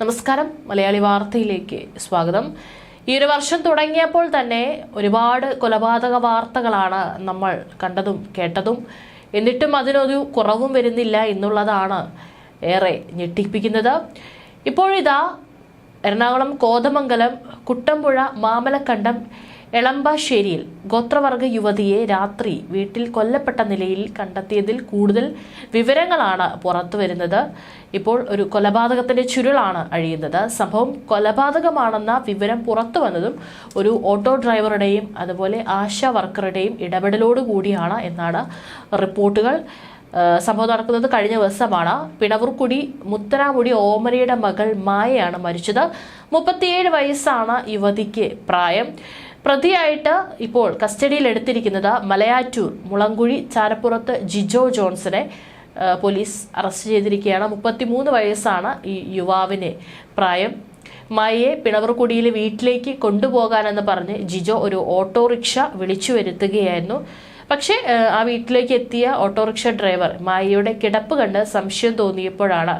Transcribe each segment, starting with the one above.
നമസ്കാരം. മലയാളി വാർത്തയിലേക്ക് സ്വാഗതം. ഈ ഒരു വർഷം തുടങ്ങിയപ്പോൾ തന്നെ ഒരുപാട് കൊലപാതക വാർത്തകളാണ് നമ്മൾ കണ്ടതും കേട്ടതും. എന്നിട്ടും അതിനൊരു കുറവും വരുന്നില്ല എന്നുള്ളതാണ് ഏറെ ഞെട്ടിപ്പിക്കുന്നത്. ഇപ്പോഴിതാ എറണാകുളം കോതമംഗലം കുട്ടമ്പുഴ മാമലക്കണ്ടം എളമ്പാശ്ശേരിയിൽ ഗോത്രവർഗ യുവതിയെ രാത്രി വീട്ടിൽ കൊല്ലപ്പെട്ട നിലയിൽ കണ്ടെത്തിയതിൽ കൂടുതൽ വിവരങ്ങളാണ് പുറത്തു വരുന്നത് ഇപ്പോൾ ഒരു കൊലപാതകത്തിന്റെ ചുരുളാണ് അഴിയുന്നത്. സംഭവം കൊലപാതകമാണെന്ന വിവരം പുറത്തു വന്നതും ഒരു ഓട്ടോ ഡ്രൈവറുടെയും അതുപോലെ ആശാ വർക്കറുടെയും ഇടപെടലോട് കൂടിയാണ് എന്നാണ് റിപ്പോർട്ടുകൾ. സംഭവം നടക്കുന്നത് കഴിഞ്ഞ ദിവസമാണ്. പിണവൂർക്കുടി മുത്തനാമുടി ഓമരയുടെ മകൾ മായയാണ് മരിച്ചത്. മുപ്പത്തിയേഴ് വയസ്സാണ് യുവതിക്ക് പ്രായം. പ്രതിയായിട്ട് ഇപ്പോൾ കസ്റ്റഡിയിൽ എടുത്തിരിക്കുന്നത് മലയാറ്റൂർ മുളങ്കുഴി ചാരപ്പുറത്ത് ജിജോ ജോൺസനെ പോലീസ് അറസ്റ്റ് ചെയ്തിരിക്കുകയാണ്. മുപ്പത്തിമൂന്ന് വയസ്സാണ് ഈ യുവാവിന് പ്രായം. മായയെ പിണവർക്കുടിയിലെ വീട്ടിലേക്ക് കൊണ്ടുപോകാനെന്ന് പറഞ്ഞ് ജിജോ ഒരു ഓട്ടോറിക്ഷ വിളിച്ചു വരുത്തുകയായിരുന്നു. പക്ഷേ ആ വീട്ടിലേക്ക് എത്തിയ ഓട്ടോറിക്ഷ ഡ്രൈവർ മായയുടെ കിടപ്പ് കണ്ട് സംശയം തോന്നിയപ്പോഴാണ്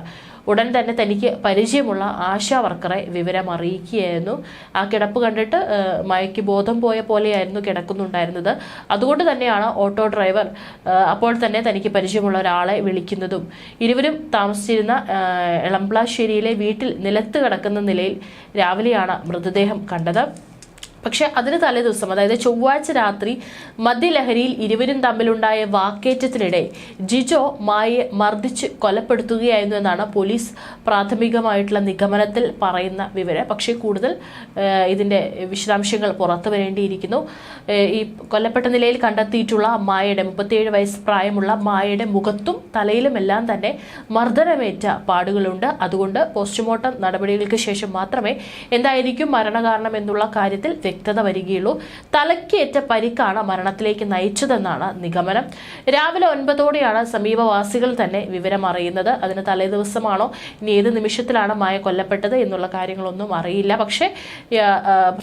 ഉടൻ തന്നെ തനിക്ക് പരിചയമുള്ള ആശാ വർക്കറെ വിവരം അറിയിക്കുകയായിരുന്നു. ആ കിടപ്പ് കണ്ടിട്ട് മയക്ക് ബോധം പോയ പോലെയായിരുന്നു കിടക്കുന്നുണ്ടായിരുന്നത്. അതുകൊണ്ട് തന്നെയാണ് ഓട്ടോ ഡ്രൈവർ അപ്പോൾ തന്നെ തനിക്ക് പരിചയമുള്ള ഒരാളെ വിളിക്കുന്നതും. ഇരുവരും താമസിച്ചിരുന്ന എളംപ്ലാശ്ശേരിയിലെ വീട്ടിൽ നിലത്ത് കിടക്കുന്ന നിലയിൽ രാവിലെയാണ് മൃതദേഹം കണ്ടത്. പക്ഷെ അതിന് തലേ ദിവസം അതായത് ചൊവ്വാഴ്ച രാത്രി മദ്യലഹരിയിൽ ഇരുവരും തമ്മിലുണ്ടായ വാക്കേറ്റത്തിനിടെ ജിജോ മായെ മർദ്ദിച്ച് കൊലപ്പെടുത്തുകയായിരുന്നു എന്നാണ് പോലീസ് പ്രാഥമികമായിട്ടുള്ള നിഗമനത്തിൽ പറയുന്ന വിവരം. പക്ഷേ കൂടുതൽ ഇതിന്റെ വിശദാംശങ്ങൾ പുറത്തു വരേണ്ടിയിരിക്കുന്നു. ഈ കൊല്ലപ്പെട്ട നിലയിൽ കണ്ടെത്തിയിട്ടുള്ള മായയുടെ മുപ്പത്തിയേഴ് വയസ്സ് പ്രായമുള്ള മായയുടെ മുഖത്തും തലയിലുമെല്ലാം തന്നെ മർദ്ദനമേറ്റ പാടുകളുണ്ട്. അതുകൊണ്ട് പോസ്റ്റ്മോർട്ടം നടപടികൾക്ക് ശേഷം മാത്രമേ എന്തായിരിക്കും മരണകാരണം എന്നുള്ള കാര്യത്തിൽ വ്യക്തത വരികയുള്ളൂ. തലക്കേറ്റ പരിക്കാണ് മരണത്തിലേക്ക് നയിച്ചതെന്നാണ് നിഗമനം. രാവിലെ ഒൻപതോടെയാണ് സമീപവാസികൾ തന്നെ വിവരം അറിയുന്നത്. അതിന് തലേ ദിവസമാണോ? ഇനി ഏത് നിമിഷത്തിലാണ് മായ കൊല്ലപ്പെട്ടത് എന്നുള്ള കാര്യങ്ങളൊന്നും അറിയില്ല. പക്ഷേ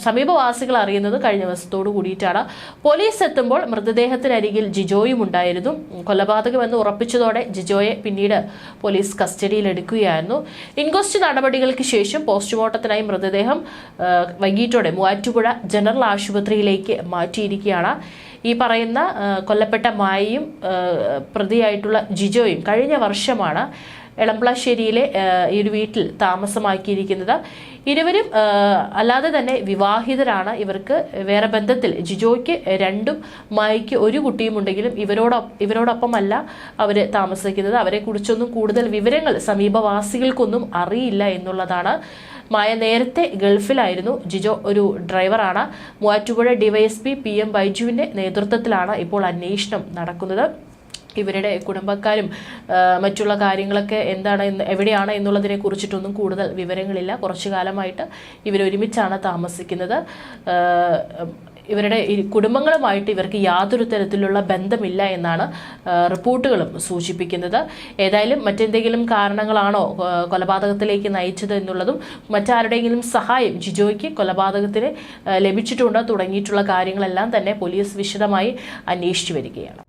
സമീപവാസികൾ അറിയുന്നത് കഴിഞ്ഞ ദിവസത്തോടു കൂടിയിട്ടാണ്. പോലീസ് എത്തുമ്പോൾ മൃതദേഹത്തിനരികിൽ ജിജോയും ഉണ്ടായിരുന്നു. കൊലപാതകമെന്ന് ഉറപ്പിച്ചതോടെ ജിജോയെ പിന്നീട് പോലീസ് കസ്റ്റഡിയിൽ എടുക്കുകയായിരുന്നു. ഇൻക്വസ്റ്റ് നടപടികൾക്ക് ശേഷം പോസ്റ്റ്മോർട്ടത്തിനായി മൃതദേഹം വൈകിട്ടോടെ മൂവാറ്റുപുഴ ജനറൽ ആശുപത്രിയിലേക്ക് മാറ്റിയിരിക്കുകയാണ്. ഈ പറയുന്ന കൊല്ലപ്പെട്ട മായയും പ്രതിയായിട്ടുള്ള ജിജോയും കഴിഞ്ഞ വർഷമാണ് എളംപ്ലാശ്ശേരിയിലെ ഈ ഒരു വീട്ടിൽ താമസമാക്കിയിരിക്കുന്നത്. ഇരുവരും അല്ലാതെ തന്നെ വിവാഹിതരാണ്. ഇവർക്ക് വേറെ ബന്ധത്തിൽ ജിജോയ്ക്ക് രണ്ടും മായയ്ക്ക് ഒരു കുട്ടിയും ഉണ്ടെങ്കിലും ഇവരോടൊപ്പം ഇവരോടൊപ്പമല്ല അവർ താമസിക്കുന്നത്. അവരെക്കുറിച്ചൊന്നും കൂടുതൽ വിവരങ്ങൾ സമീപവാസികൾക്കൊന്നും അറിയില്ല എന്നുള്ളതാണ് മായ നേരത്തെ ഗൾഫിലായിരുന്നു ജിജോ ഒരു ഡ്രൈവറാണ്. മൂവാറ്റുപുഴ ഡിവൈഎസ്പി പി എം ബൈജുവിന്റെ നേതൃത്വത്തിലാണ് ഇപ്പോൾ അന്വേഷണം നടക്കുന്നത്. ഇവരുടെ കുടുംബക്കാരും മറ്റുള്ള കാര്യങ്ങളൊക്കെ എന്താണ് എവിടെയാണ് എന്നുള്ളതിനെ കുറിച്ചിട്ടൊന്നും കൂടുതൽ വിവരങ്ങളില്ല. കുറച്ചു കാലമായിട്ട് ഇവരൊരുമിച്ചാണ് താമസിക്കുന്നത്. ഇവരുടെ കുടുംബങ്ങളുമായിട്ട് ഇവർക്ക് യാതൊരു തരത്തിലുള്ള ബന്ധമില്ല എന്നാണ് റിപ്പോർട്ടുകളും സൂചിപ്പിക്കുന്നത്. ഏതായാലും മറ്റെന്തെങ്കിലും കാരണങ്ങളാണോ കൊലപാതകത്തിലേക്ക് നയിച്ചത് എന്നുള്ളതും മറ്റാരുടെയെങ്കിലും സഹായം ജിജോയ്ക്ക് കൊലപാതകത്തിന് ലഭിച്ചിട്ടുണ്ടോ തുടങ്ങിയിട്ടുള്ള കാര്യങ്ങളെല്ലാം തന്നെ പോലീസ് വിശദമായി അന്വേഷിച്ചു വരികയാണ്.